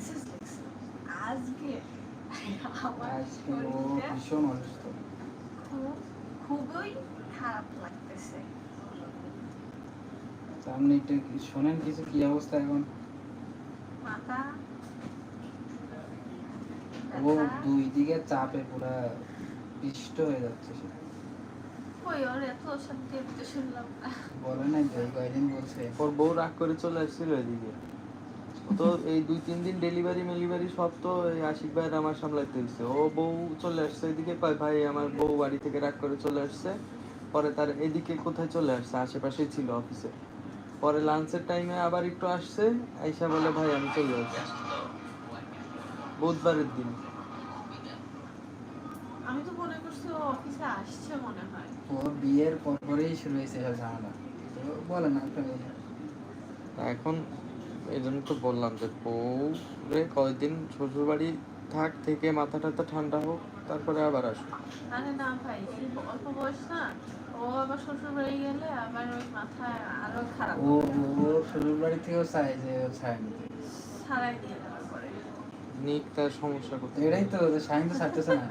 Shahin message লিখছে আজকে আমার ও ভীষণ অসুস্থ খুবই খারাপ লাগতেছে আপনি একটু শোনেন কিছু কি অবস্থা এখন মাথা ও দুই দিকে চাপে পুরা পিষ্ট হয়ে যাচ্ছে সে না বলে নাই কয়দিন বলছে। ওর বউ রাগ করে চলে আসছিল এদিকে। তো এই দুই তিন দিন ডেলিভারি মেলিভারি সব তো এই আশিক ভাইয়ের আমার সামলাইতে হয়েছে ও বউ চলে আসছে এদিকে ভাই আমার বউ বাড়ি থেকে রাগ করে চলে আসছে। পরে তার এদিকে কোথায় চলে আসছে? আশেপাশেই ছিল অফিসে পরে লাঞ্চের টাইমে আবার একটু আসছে আইসা বলে ভাই আমি চলে আসছি। বুধবারের দিন। আমি তো মনে করছি ও অফিসে আসছে মনে হয়। ও বিয়ের পর পরেই শুরু হয়েছে সব ঝামেলা। তো বলে না তা এখন এই জন্য তো বললাম যে বউ রে কয়েকদিন শ্বশুর বাড়ি থাক থেকে মাথা টাথা ঠান্ডা হোক তারপরে আবার আসো। আরে না ভাই অল্প বয়স না ও আবার শ্বশুর বাড়ি গেলে আবার ওই মাথায় আরও খারাপ ও ও শ্বশুর বাড়ি থেকেও চায় যে ও ছায় ছাড়াই দিয়ে নিক তার সমস্যা করতে এটাই তো যে সাইন তো ছাড়তেছে না।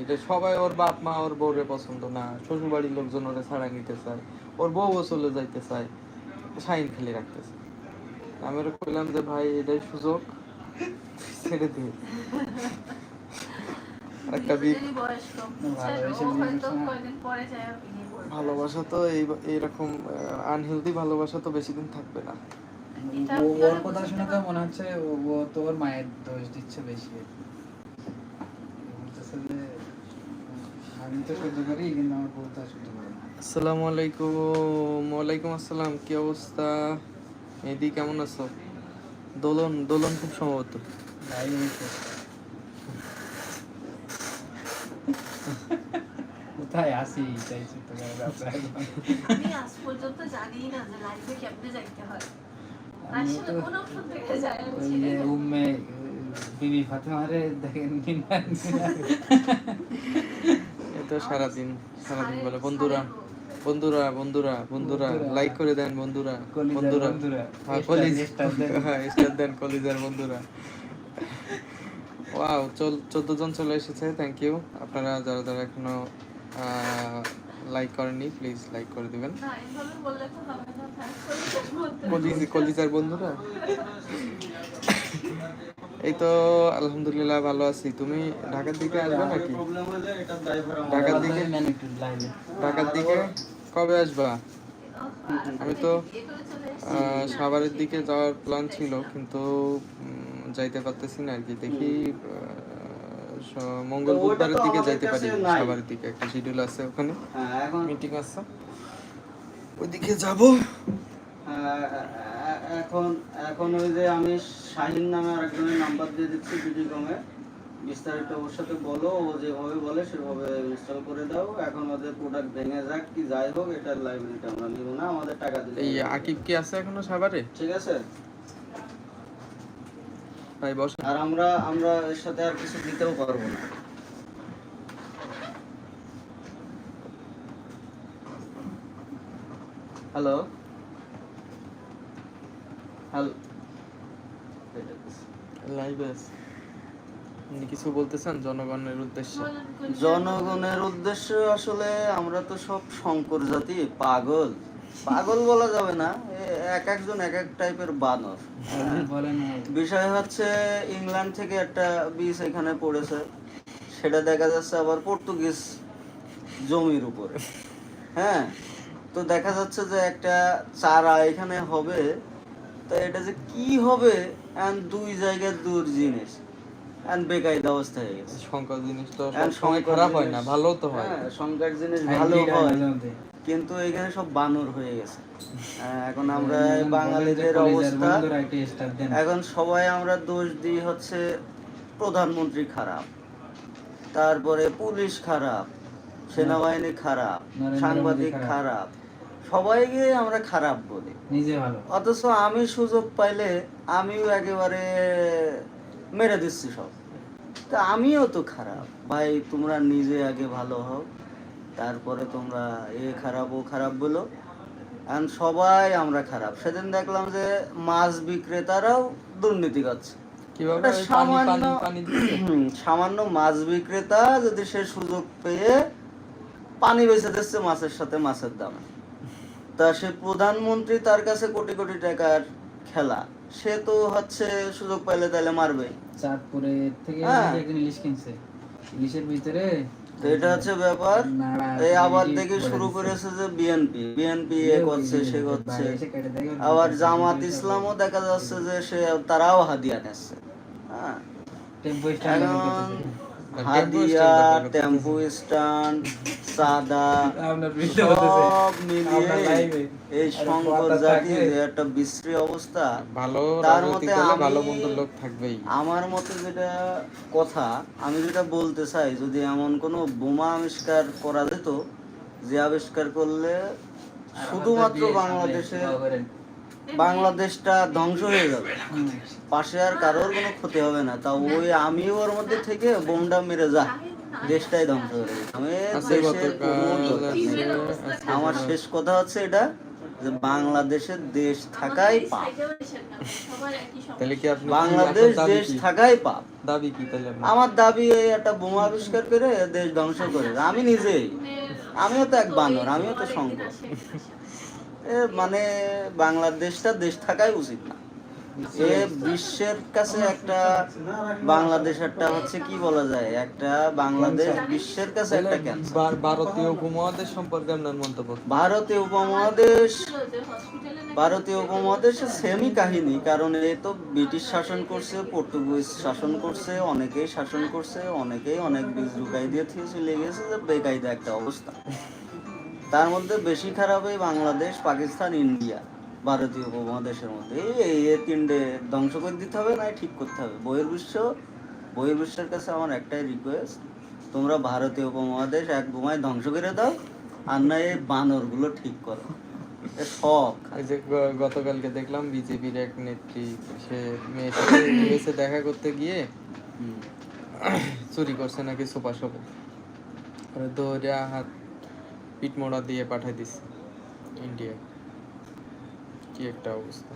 এটা সবাই ওর বাপ মা ওর বউরে পছন্দ না। শ্বশুর বাড়ির লোকজন ওরে ছাড়া নিতে চায়। ওর বউও চলে যাইতে চায়। সাইন খালি রাখতেছে। আমি ওরা কইলাম যে ভাই এটাই সুযোগ। ছেড়ে দিই একটা ভালোবেসে তো এই এইরকম আনহেলদি ভালোবাসা তো বেশি দিন থাকবে না। ওর কথা শুনে তো মনে হচ্ছে ও- ও তোর মায়ের দোষ দিচ্ছে বেশি। আমি তো সহ্য করি কিন্তু আমার বউ তো সহ্য করে না। আসসালামু আলাইকুম। ওয়ালাইকুম আসসালাম। কি অবস্থা? মেহেদি কেমন আছো? দোলন দোলন খুব সম্ভবত। কোথায় আসি আমি আজ পর্যন্ত জানি না যে লাইফে কেমনে যাইতে হয়। আসলে তো কোন অপশন থেকে যায় আমি ওই ছেড়ে যে দেব। উম্মে বিবি দেখেন সারাদিন সারাদিন বলে। বন্ধুরা। বন্ধুরা বন্ধুরা বন্ধুরা। লাইক করে দেন বন্ধুরা বন্ধুরা। হ্যাঁ কলিজ স্টার দেন। হ্যাঁ স্টার দেন কলিজার বন্ধুরা। ওয়াও চল চোদ্দ জন চলে এসেছে থ্যাংক ইউ আপনারা যারা যারা এখনও লাইক করেননি প্লিজ লাইক করে দিবেন। কলিজার কলিজ কলিজার বন্ধুরা। এই তো আলহামদুলিল্লাহ ভালো আছি। তুমি ঢাকার দিকে আসবে নাকি? ঢাকার দিকে? ঢাকার দিকে? কবে আসবা? আমি তো সাভারের দিকে যাওয়ার প্ল্যান ছিল কিন্তু যাইতে পারতেছি না আর কি দেখি মঙ্গল বুধবারের দিকে যাইতে পারি সাভারের দিকে। একটা শিডিউল আছে ওখানে। হ্যাঁ, এখন মিটিং আছে। ওইদিকে যাব। এখন এখন ওই যে আমি শাহিন নামে আরেকজনের নাম্বার দিয়ে দিচ্ছি বিডিকমে বিস্তারিত ওর সাথে বলো ও যেভাবে বলে সেভাবে ইনস্টল করে দাও। এখন ওদের প্রোডাক্ট ভেঙে যাক কি যাই হোক এটার লাইব্রেরিটা আমরা নিব না আমাদের টাকা দিলে এই আকিব কি আছে এখনও সাভারে? ঠিক আছে? ভাই বস আর আমরা আমরা এর সাথে আর কিছু দিতেও পারব না। হ্যালো হ্যালো লাইভ আছে। আপনি কিছু বলতে চান জনগণের উদ্দেশ্যে? জনগণের উদ্দেশ্য আসলে আমরা তো সব শঙ্কর জাতি পাগল। পাগল বলা যাবে না এক একজন এক এক টাইপের বানর। বিষয় হচ্ছে ইংল্যান্ড থেকে একটা বীজ এখানে পড়েছে সেটা দেখা যাচ্ছে আবার পর্তুগিজ জমির উপরে। হ্যাঁ তো দেখা যাচ্ছে যে একটা চারা এখানে হবে তো এটা যে কি হবে দুই জায়গার দূর জিনিস বেকায়দা অবস্থা হয়ে গেছে। জিনিস তো খারাপ হয় না ভালো তো হয়। হ্যাঁ, জিনিস ভালো হয় হয়। মাঝে মধ্যে। কিন্তু এখানে সব বানর হয়ে গেছে। এখন আমরা বাঙালিদের অবস্থা এখন সবাই আমরা দোষ দিই হচ্ছে প্রধানমন্ত্রী খারাপ তারপরে পুলিশ খারাপ সেনাবাহিনী খারাপ সাংবাদিক খারাপ। সবাইকে আমরা খারাপ বলি। ভালো। অথচ আমি সুযোগ পাইলে আমিও একেবারে মেরে দিচ্ছি সব। তা আমিও তো খারাপ। ভাই তোমরা নিজে আগে ভালো হও তারপরে তোমরা এ খারাপ ও খারাপ বলো। আর সবাই আমরা খারাপ। সেদিন দেখলাম যে মাছ বিক্রেতারাও দুর্নীতি করছে। সামান্য সামান্য মাছ বিক্রেতা যদি সে সুযোগ পেয়ে পানি বেচে দিচ্ছে মাছের সাথে মাছের দামে। তা সে প্রধানমন্ত্রী তার কাছে কোটি কোটি টাকার খেলা। সে তো হচ্ছে সুযোগ পাইলে তাহলে মারবে। চাঁদপুরে থেকে হ্যাঁ। একজন ইলিশ কিনছে। ইলিশের ভিতরে তো এটা হচ্ছে ব্যাপার। এই আবার থেকে দেখি শুরু করেছে যে বিএনপি বিএনপি এ করছে সে করছে। আবার জামাত ইসলামও দেখা যাচ্ছে যে সে তারাও হাদিয়া নিচ্ছে। হ্যাঁ। এখন হাদিয়া টেম্পো স্ট্যান্ড সাদা সব মিলিয়ে এই একটা সংকট পর্দা জাতি থাকে। যে একটা বিশ্রী অবস্থা। ভালো তার মতে ভালো মন্দ লোক থাকবেই। আমার মতে যেটা কথা আমি যেটা বলতে চাই যদি এমন কোনো বোমা আবিষ্কার করা যেত যে আবিষ্কার করলে শুধুমাত্র বাংলাদেশে বাংলাদেশটা ধ্বংস হয়ে যাবে। পাশে আর কারোর কোনো ক্ষতি হবে না। তা ওই আমিও ওর মধ্যে থেকে বোমটা মেরে যা। দেশটাই ধ্বংস হয়ে যাবে। আমি আমার শেষ কথা হচ্ছে এটা যে বাংলাদেশের দেশ থাকাই পাপ। তাহলে কি আপনি বাংলাদেশ দেশ থাকাই পাপ। দাবি কি তাহলে আমার দাবি এই একটা বোমা আবিষ্কার করে দেশ ধ্বংস করে আমি নিজেই। আমিও তো এক বানর আমিও তো সংকট মানে বাংলাদেশটা দেশ থাকাই উচিত না। এ বিশ্বের কাছে একটা বাংলাদেশ একটা হচ্ছে কি বলা যায় একটা বাংলাদেশ বিশ্বের কাছে একটা ক্যান্সার ভারতীয় উপমহাদেশ সম্পর্কে আপনার মন্তব্য ভারতীয় উপমহাদেশ ভারতীয় উপমহাদেশে সেমই কাহিনী কারণ এ তো ব্রিটিশ শাসন করছে পর্তুগিজ শাসন করছে অনেকেই শাসন করছে অনেকেই অনেক বীজ ঢুকাই দিয়ে থেকে চলে গেছে যে বেকায়দা একটা অবস্থা। তার মধ্যে বেশি খারাপ এই বাংলাদেশ, পাকিস্তান, ইন্ডিয়া, ভারতীয় উপমহাদেশের মধ্যে। এই- এই তিনটে ধ্বংস করে দিতে হবে, না ঠিক করতে হবে। বহির্বিশ্ব, বহির্বিশ্বের কাছে আমার একটাই রিকোয়েস্ট তোমরা ভারতীয় উপমহাদেশ এক বোমায় ধ্বংস করে দাও, আর না এই বানরগুলো ঠিক করো। এই যে গতকালকে দেখলাম বিজেপির এক নেত্রী, সে ইউএসএ দেখা করতে গিয়ে চুরি করছে নাকি সোপা শপে পরে হাত পিট মোড়া দিয়ে পাঠাই দিছে ইন্ডিয়া কি একটা অবস্থা।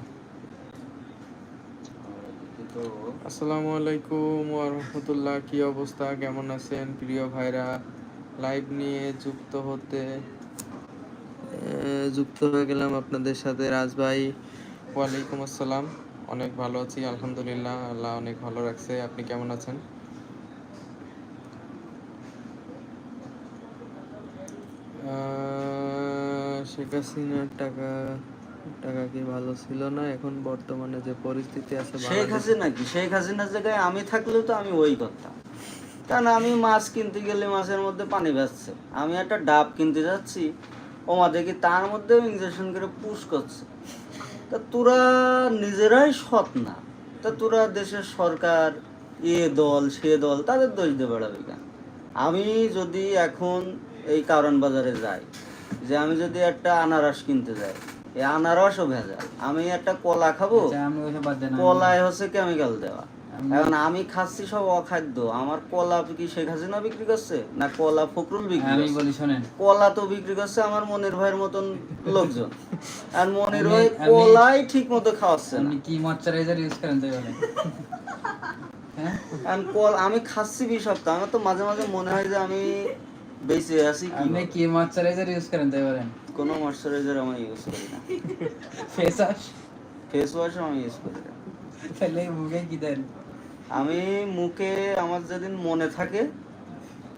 আসসালামু আলাইকুম রাহমাতুল্লাহ কি অবস্থা? কেমন আছেন প্রিয় ভাইরা? লাইভ নিয়ে যুক্ত হতে যুক্ত হয়ে গেলাম আপনাদের সাথে রাজ ভাই। ওয়ালাইকুম আসসালাম। অনেক ভালো আছি, আলহামদুলিল্লাহ। আল্লাহ অনেক ভালো রাখছে। আপনি কেমন আছেন? শেখ হাসিনার টাকা টাকা কি ভালো ছিল না? এখন বর্তমানে যে পরিস্থিতি আছে শেখ হাসিনা কি? শেখ হাসিনার জায়গায় আমি থাকলেও তো আমি ওই করতাম কারণ আমি মাছ কিনতে গেলে মাছের মধ্যে পানি ভাসছে। আমি একটা ডাব কিনতে যাচ্ছি ওমা দেখি তার মধ্যেও ইঞ্জেকশন করে পুশ করছে। তা তোরা নিজেরাই সৎ না। তা তোরা দেশের সরকার এ দল সে দল তাদের দোষ দিয়ে বেড়াবে কেন? আমি যদি এখন এই কারণ বাজারে যাই যে আমি যদি একটা আনারস কিনতে যাই এই আনারসও ভেজাল। আমি একটা কলা খাব আচ্ছা, আমি আমি- কলায় হচ্ছে কেমিক্যাল দেওয়া। আমি- এখন আমি খাচ্ছি সব অখাদ্য আমার কলা কি শেখ হাসিনা বিক্রি করছে না কলা ফখরুল বিক্রি আমি বলি শোনেন। কলা তো বিক্রি করছে আমার মনির ভাইয়ের মতন লোকজন। আর মনির আমি- ভাই কলাই ঠিক মতো খাওয়াচ্ছে না। কি ময়শ্চারাইজার ইউজ করেন তাই বলেন? হ্যাঁ? কল আমি খাচ্ছি বিষাক্ত আমার তো মাঝে মাঝে মনে হয় যে আমি বেঁচে আছি কি আপনি কি ময়শ্চারাইজার ইউজ করেন তাই বলেন? কোনো ময়শ্চারাইজার আমি ইউজ করি না। ফেস ওয়াশ ফেস ওয়াশ আমি ইউজ করি না। তাহলে মুখে কি দেন? আমি মুখে আমার যেদিন মনে থাকে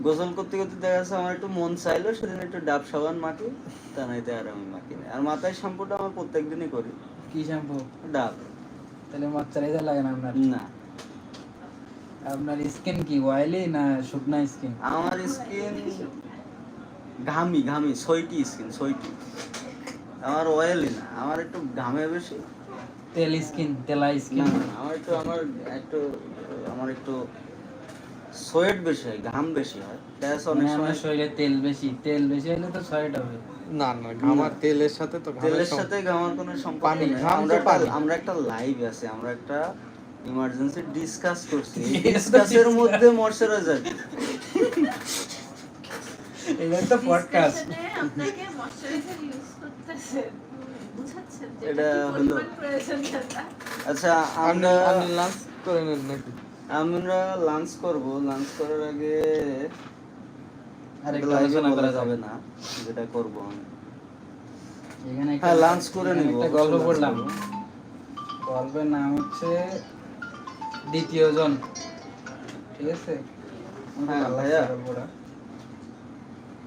গোসল করতে করতে দেখা যাচ্ছে আমার একটু মন চাইলো সেদিন একটু ডাব সাবান মাখি তা নাইতে আর আমি মাখি না। আর মাথায় শ্যাম্পুটা আমার প্রত্যেক দিনই করি। কি শ্যাম্পু ডাব। তাহলে ময়শ্চারাইজার লাগে না আপনার? না। আপনার স্কিন কি অয়েলি না শুকনা স্কিন আমার স্কিন ঘামি ঘামি ছয়টি স্কিন ছয়টি আমার অয়েলি না আমার একটু ঘামে বেশি। তেল স্কিন তেলা স্কিন আমার একটু আমার একটু আমার একটু সোয়েট বেশি হয় ঘাম বেশি হয়। অনেক মানে সময় শরীরে তেল বেশি তেল বেশি হলে তো সয়েট হবে। না না ঘামার তেলের সাথে তো ঘামের তেলের সাথে ঘামার কোনো সম্পর্ক নেই। আমরা আমরা একটা লাইভ আছে আমরা একটা ইমার্জেন্সি ডিসকাস করছি। ডিসকাসের মধ্যে ময়শ্চারাইজার এটা তো পডকাস্ট আপনাকে ময়শ্চারাইজার ইউজ করতেছেন এটা এটা হলো- আচ্ছা আমরা লাঞ্চ করে নেন নাকি? আমরা লাঞ্চ করব। লাঞ্চ করার আগে আর আলোচনা করা যাবে না। যেটা করব আমি। এখানে হ্যাঁ, lunch করে এখানে গল্প lunch গল্পের নাম হচ্ছে দ্বিতীয় জন ঠিক আছে? হ্যাঁ, ভাইয়া।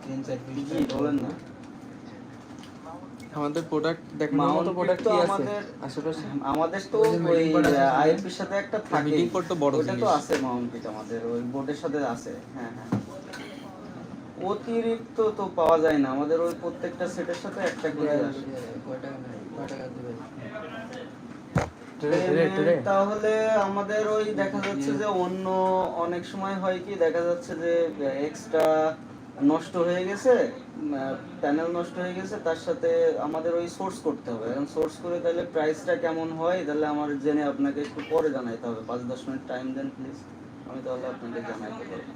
তিন চার বলেন না? আমাদের প্রোডাক্ট প্রোডাক্ট কি আছে আশেপাশে? তো ওই সাথে একটা থাকে। তো বড় ওটা তো আছে মাউন্ট আমাদের ওই বোর্ডের সাথে আছে। হ্যাঁ হ্যাঁ। অতিরিক্ত তো পাওয়া যায় না। আমাদের ওই প্রত্যেকটা সেটের সাথে একটা করে আসে। কয় টাকা কয় টাকা দিবে? Payment তাহলে আমাদের ওই দেখা যাচ্ছে যে অন্য অনেক সময় হয় কি দেখা যাচ্ছে যে এক্সট্রা নষ্ট হয়ে গেছে প্যানেল নষ্ট হয়ে গেছে তার সাথে আমাদের ওই সোর্স করতে হবে। এখন সোর্স করে তাহলে প্রাইসটা কেমন হয় তাহলে আমার জেনে আপনাকে একটু পরে জানাইতে হবে। পাঁচ দশ মিনিট টাইম দেন প্লিজ আমি তাহলে আপনাকে জানাইতে পারব।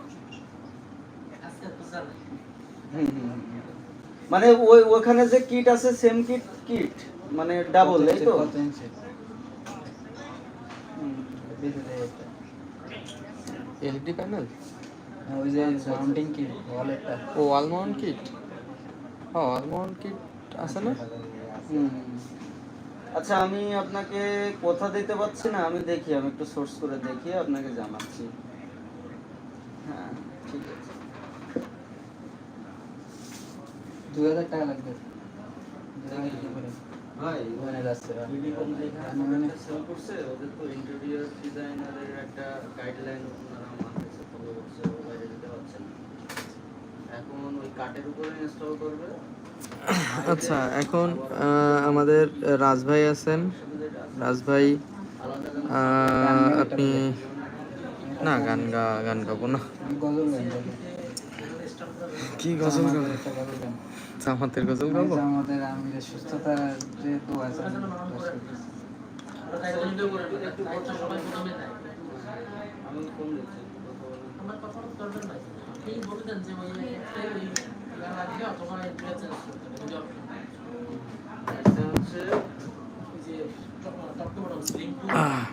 মানে ওই ওখানে যে কিট আছে সেম কিট কিট মানে ডাবল এই তো? একটা। এলইডি প্যানেল ওই যে আচ্ছা, মাউন্টিং কি ওয়ালেটটা ও ওয়াল মাউন্ট কিট হ্যাঁ ওয়াল মাউন্ট কিট আছে না। আচ্ছা আমি আপনাকে কথা দিতে পারছি না? আমি দেখি আমি একটু সোর্স করে দেখি আপনাকে জানাচ্ছি। হ্যাঁ ঠিক আছে। দুই হাজার টাকা লাগবে। ওখানে যাচ্ছে মানে- সেল করছে ওদের তো ইন্টেরিয়র ডিজাইনারের একটা গাইডলাইন ওনারা আমার ফলো করছে ও বাইরে যেতে পারছে না। এখন ওই কাঠের উপরে ইনস্টল করবে। আচ্ছা এখন আমাদের রাজ ভাই আছেন। রাজ ভাই আপনি না গান গা গান গাবো না। গান কি গজল গাবো? জামাতের গজল গাবো জামাতের আমিরের সুস্থতা যে দোয়া আহ,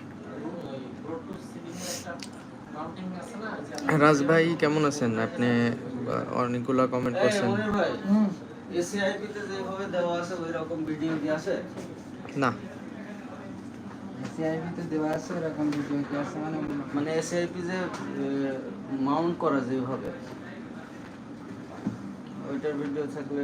রাজ ভাই কেমন আছেন? আপনি অনেকগুলো কমেন্ট করছেন। মনির ভাই হুম। এসিআইপি যেভাবে দেওয়া আছে ওই রকম ভিডিও কি আছে? না। CIB তে দেওয়া আছে, এরকম ভিডিও কি আছে মানে? মানে এসিআইপি যে মাউন্ট করা যেভাবে। ওইটার ভিডিও থাকলে